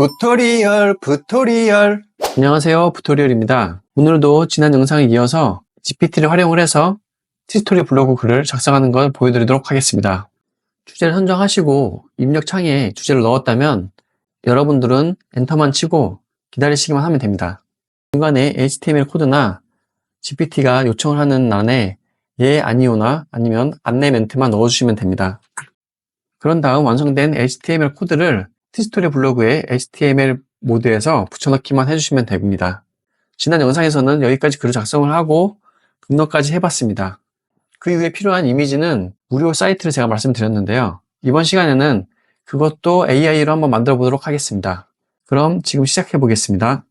부토리얼, 부토리얼. 안녕하세요, 부토리얼입니다. 오늘도 지난 영상에 이어서 GPT를 활용을 해서 티스토리 블로그 글을 작성하는 걸 보여드리도록 하겠습니다. 주제를 선정하시고 입력 창에 주제를 넣었다면 여러분들은 엔터만 치고 기다리시기만 하면 됩니다. 중간에 HTML 코드나 GPT가 요청을 하는欄에 예, 아니오나 아니면 안내 멘트만 넣어주시면 됩니다. 그런 다음 완성된 HTML 코드를 티스토리 블로그에 HTML 모드에서 붙여넣기만 해주시면 됩니다. 지난 영상에서는 여기까지 글을 작성을 하고 등록까지 해봤습니다. 그 이후에 필요한 이미지는 무료 사이트를 제가 말씀드렸는데요. 이번 시간에는 그것도 AI로 한번 만들어 보도록 하겠습니다. 그럼 지금 시작해 보겠습니다.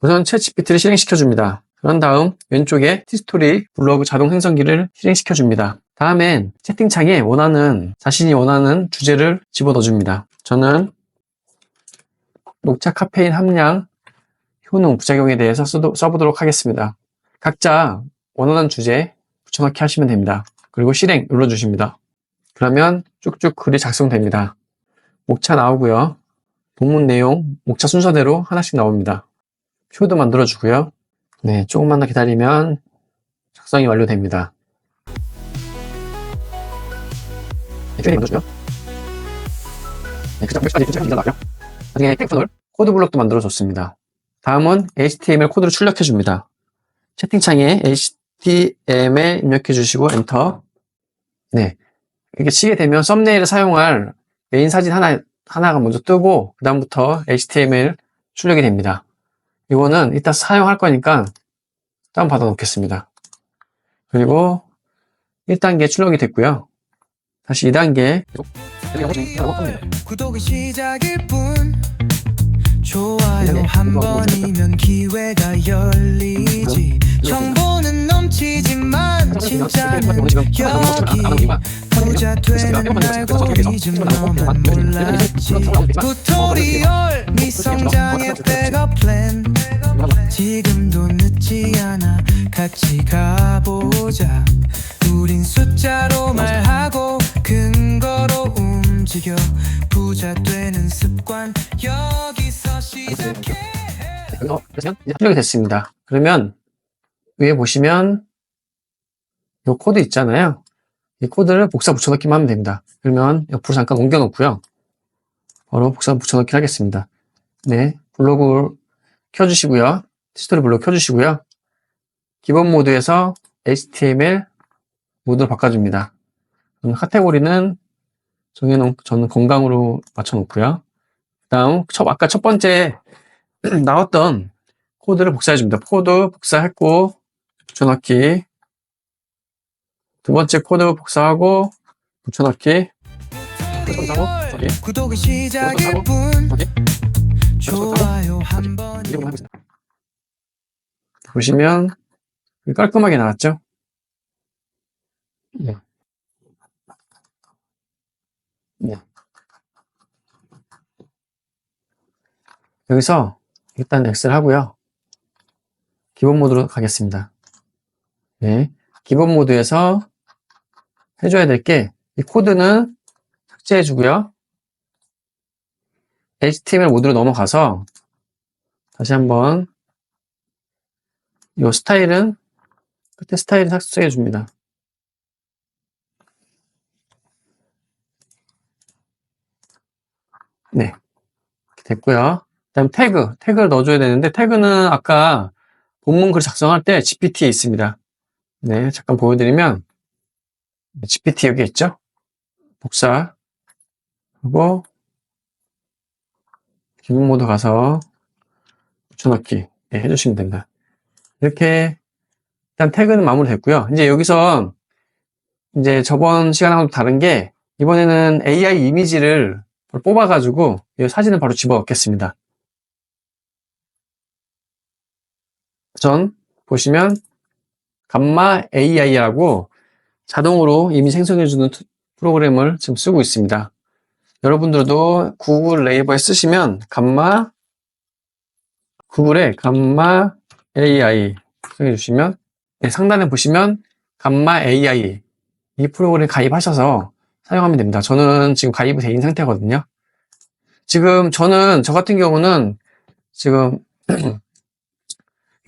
우선 챗 GPT를 실행시켜 줍니다. 그런 다음 왼쪽에 티스토리 블로그 자동 생성기를 실행시켜 줍니다. 다음엔 채팅창에 원하는 자신이 원하는 주제를 집어넣어 줍니다. 저는 녹차 카페인 함량 효능 부작용에 대해서 써도- 써보도록 하겠습니다. 각자 원하는 주제 붙여넣기 하시면 됩니다. 그리고 실행 눌러주십니다. 그러면 쭉쭉 글이 작성됩니다. 목차 나오고요. 본문 내용, 목차 순서대로 하나씩 나옵니다. 표도 만들어주고요. 네, 조금만 더 기다리면 작성이 완료됩니다. 네, 표를 만들어주고요. 네, 그 장면까지 표가 나고요. 나중에 텍스트를 코드 블록도 만들어줬습니다. 다음은 HTML 코드를 출력해 줍니다. 채팅창에 HTML 입력해 주시고 엔터. 네. 이렇게 치게 되면 썸네일을 사용할 메인 사진 하나, 하나가 먼저 뜨고, 그 다음부터 HTML 출력이 됩니다. 이거는 이따 사용할 거니까 다운받아 놓겠습니다. 그리고 1단계 출력이 됐고요. 다시 2단계. 구독이 시작일 뿐 좋아요 네, 한 번이면 기회가 열리지 정보는 넘치지만 진짜는 여기 부자 되는 알고리즘 너만 몰랐지 부토리얼 미성장의 백업 플랜 지금도 늦지 않아 같이 가보자 우린 숫자로 말하고 근거로 움직여 부자 되는 습관 시작해 여기서 그러면 이제 출력이 됐습니다. 그러면 위에 보시면 이 코드 있잖아요. 이 코드를 복사 붙여넣기만 하면 됩니다. 그러면 옆으로 잠깐 옮겨놓고요. 바로 복사 붙여넣기 하겠습니다. 네, 블로그 켜주시고요. 스토리 블로그 켜주시고요. 기본 모드에서 HTML 모드로 바꿔줍니다. 그럼 카테고리는 정해놓은 저는 건강으로 맞춰놓고요. 다음 첫 아까 첫 번째 나왔던 코드를 복사해 줍니다. 코드 복사했고 붙여넣기 두 번째 코드 복사하고 붙여넣기 구독이 시작일 뿐 좋아요 한 번. 이렇게 하겠습니다. 보시면 깔끔하게 나왔죠? 네. 네. 여기서 일단 X를 하고요. 기본 모드로 가겠습니다. 네. 기본 모드에서 해줘야 될 게, 이 코드는 삭제해주고요. HTML 모드로 넘어가서 다시 한번 이 스타일은 끝에 스타일을 삭제해 줍니다. 네. 됐고요. 그다음 태그, 태그를 넣어줘야 되는데 태그는 아까 본문 글 작성할 때 GPT에 있습니다. 네, 잠깐 보여드리면 GPT 여기 있죠? 복사 하고 기본 모드 가서 붙여넣기 네, 해주시면 됩니다. 이렇게 일단 태그는 마무리됐고요. 이제 여기서 이제 저번 시간하고 다른 게 이번에는 AI 이미지를 뽑아가지고 이 사진을 바로 집어넣겠습니다. 전 보시면 감마 AI라고 자동으로 이미지 생성해주는 투- 프로그램을 지금 쓰고 있습니다. 여러분들도 구글 네이버에 쓰시면 감마 구글에 감마 AI 생성해 주시면 네, 상단에 보시면 감마 AI 이 프로그램 가입하셔서 사용하면 됩니다. 저는 지금 가입이 돼 있는 상태거든요. 지금 저는, 저 같은 경우는 지금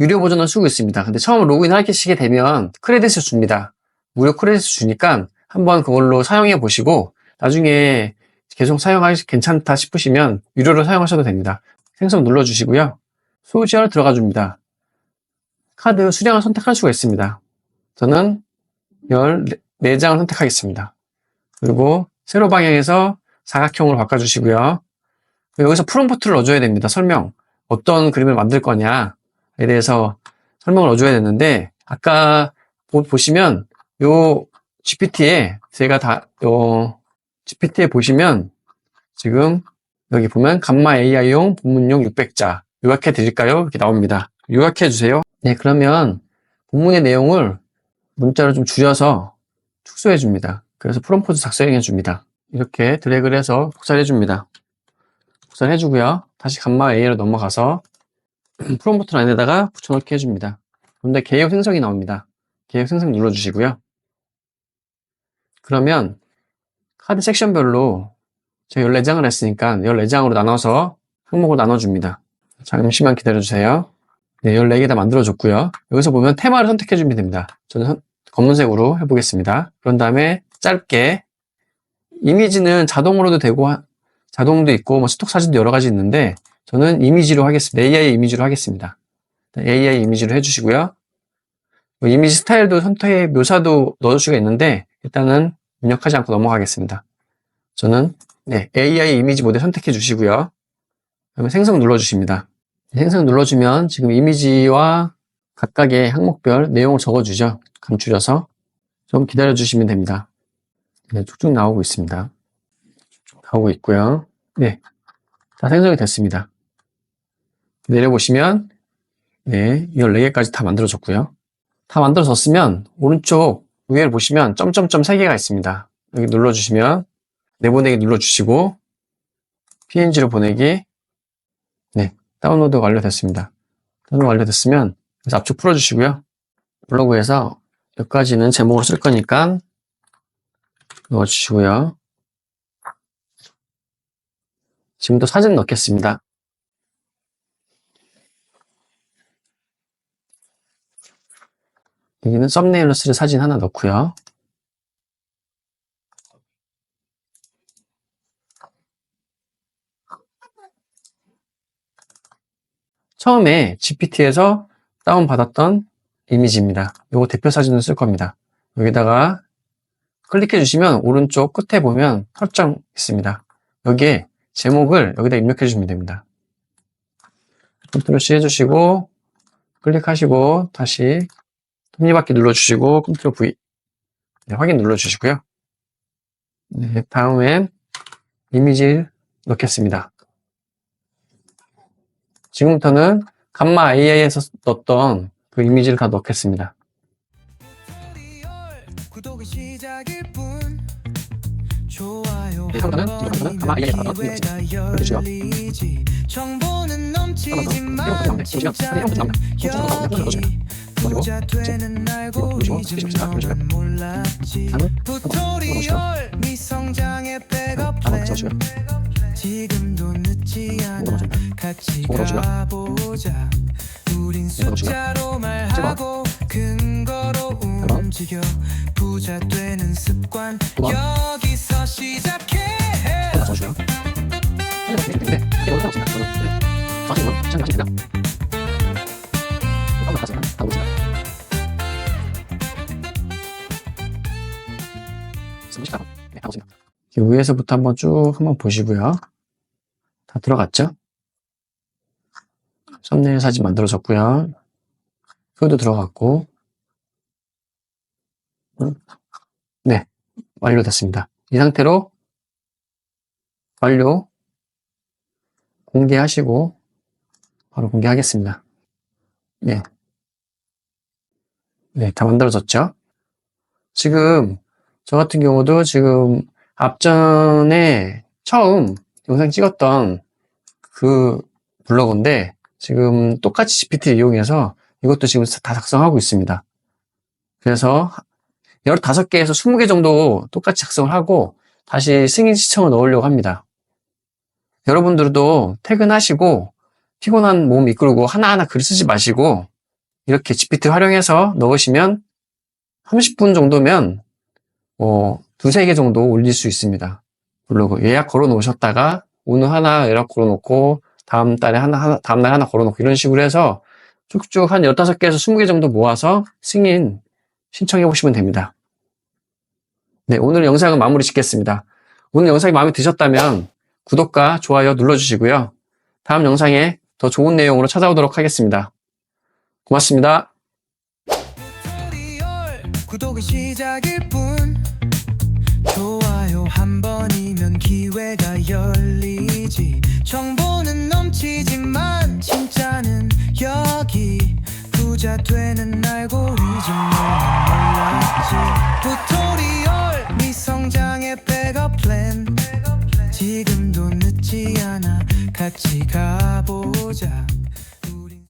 유료 버전을 쓰고 있습니다. 근데 처음 로그인 하시게 되면 크레딧을 줍니다. 무료 크레딧을 주니까 한번 그걸로 사용해 보시고 나중에 계속 사용하기 괜찮다 싶으시면 유료로 사용하셔도 됩니다. 생성 눌러주시고요. 소지하러 들어가 줍니다. 카드 수량을 선택할 수가 있습니다. 저는 14장을 선택하겠습니다. 그리고 세로 방향에서 사각형으로 바꿔주시고요. 여기서 프롬프트를 넣어줘야 됩니다. 설명. 어떤 그림을 만들 거냐 에 대해서 설명을 넣어줘야 되는데, 아까 보, 보시면, 요 GPT에 제가 다, 요 GPT에 보시면, 지금 여기 보면 감마 AI용 본문용 600자 요약해 드릴까요? 이렇게 나옵니다. 요약해 주세요. 네, 그러면 본문의 내용을 문자로 좀 줄여서 축소해 줍니다. 그래서 프롬프트 작성해 줍니다. 이렇게 드래그를 해서 복사해 줍니다. 복사해 주고요. 다시 감마 A로 넘어가서 프롬프트 라인에다가 붙여넣기 해줍니다. 그런데 개요 생성이 나옵니다. 개요 생성 눌러주시고요. 그러면 카드 섹션별로 제가 14장을 했으니까 14장으로 나눠서 항목을 나눠줍니다. 잠시만 기다려주세요. 네, 14개 다 만들어줬고요. 여기서 보면 테마를 선택해주면 됩니다. 저는 선- 검은색으로 해보겠습니다. 그런 다음에 짧게 이미지는 자동으로도 되고 하- 자동도 있고 뭐 스톡 사진도 여러 가지 있는데 저는 이미지로 하겠습니다. AI 이미지로 하겠습니다. AI 이미지로 해주시고요. 뭐 이미지 스타일도 선택 묘사도 넣을 수가 있는데 일단은 입력하지 않고 넘어가겠습니다. 저는 네, AI 이미지 모델 선택해 주시고요. 그러면 생성 눌러 주십니다. 생성 눌러 주면 지금 이미지와 각각의 항목별 내용을 적어 주죠. 감추려서 좀 기다려 주시면 됩니다. 네, 쭉쭉 나오고 있습니다. 쭉 나오고 있고요. 네. 다 생성이 됐습니다. 내려보시면 네, 14개까지 다 만들어졌고요. 다 만들어졌으면 오른쪽 위에를 보시면 점점점 3개가 있습니다. 여기 눌러주시면 내보내기 눌러주시고 PNG로 보내기 네 다운로드 완료됐습니다. 다운로드 완료됐으면 그래서 앞쪽 풀어주시고요. 블로그에서 여기까지는 제목으로 쓸 거니까 넣어주시고요. 지금도 사진 넣겠습니다. 여기는 썸네일로 쓸 사진 하나 넣고요. 처음에 GPT에서 다운받았던 이미지입니다. 요거 대표 사진을 쓸 겁니다. 여기다가 클릭해 주시면 오른쪽 끝에 보면 설정 있습니다. 여기에 제목을 여기다 입력해 주시면 됩니다. 컨트롤 C 해주시고 클릭하시고 다시 톱니바퀴 눌러주시고 컨트롤 V 네, 확인 눌러주시고요. 네, 다음엔 이미지 넣겠습니다. 지금부터는 감마 AI에서 넣었던 그 이미지를 다 넣겠습니다. 너만 몰랐지 다음은? 튜토리얼 미성장의 백업 한번 플랜. 써주고요. 지금도 늦지 않아. 같이. 가보자. 우린. 숫자로 말하고 근거로 움직여. 부자 되는 습관 번. 여기서 시작해. 하 위에서부터 한번 쭉 한번 보시고요. 다 들어갔죠? 썸네일 사진 만들어졌고요. 표도 들어갔고. 음. 네, 완료됐습니다. 이 상태로 완료 공개하시고 바로 공개하겠습니다. 네. 네, 다 만들어졌죠? 지금 저 같은 경우도 지금 앞전에 처음 영상 찍었던 그 블로그인데 지금 똑같이 GPT를 이용해서 이것도 지금 다 작성하고 있습니다. 그래서 15개에서 20개 정도 똑같이 작성을 하고 다시 승인 시청을 넣으려고 합니다. 여러분들도 퇴근하시고 피곤한 몸 이끌고 하나하나 글 쓰지 마시고 이렇게 GPT 활용해서 넣으시면 30분 정도면 어, 두세 개 정도 올릴 수 있습니다. 블로그 예약 걸어 놓으셨다가 오늘 하나 예약 걸어 놓고 다음 달에 하나, 하나 다음 날 하나 걸어 놓고 이런 식으로 해서 쭉쭉 한 15개에서 20개 정도 모아서 승인 신청해 보시면 됩니다. 네, 오늘 영상은 마무리 짓겠습니다. 오늘 영상이 마음에 드셨다면 구독과 좋아요 눌러주시고요. 다음 영상에 더 좋은 내용으로 찾아오도록 하겠습니다. 고맙습니다. 한 번이면 기회가 열리지. 정보는 넘치지만 진짜는 여기. 부자 되는 알고리즘을 몰랐지. 튜토리얼 미성장의 백업 플랜. 지금도 늦지 않아. 같이 가보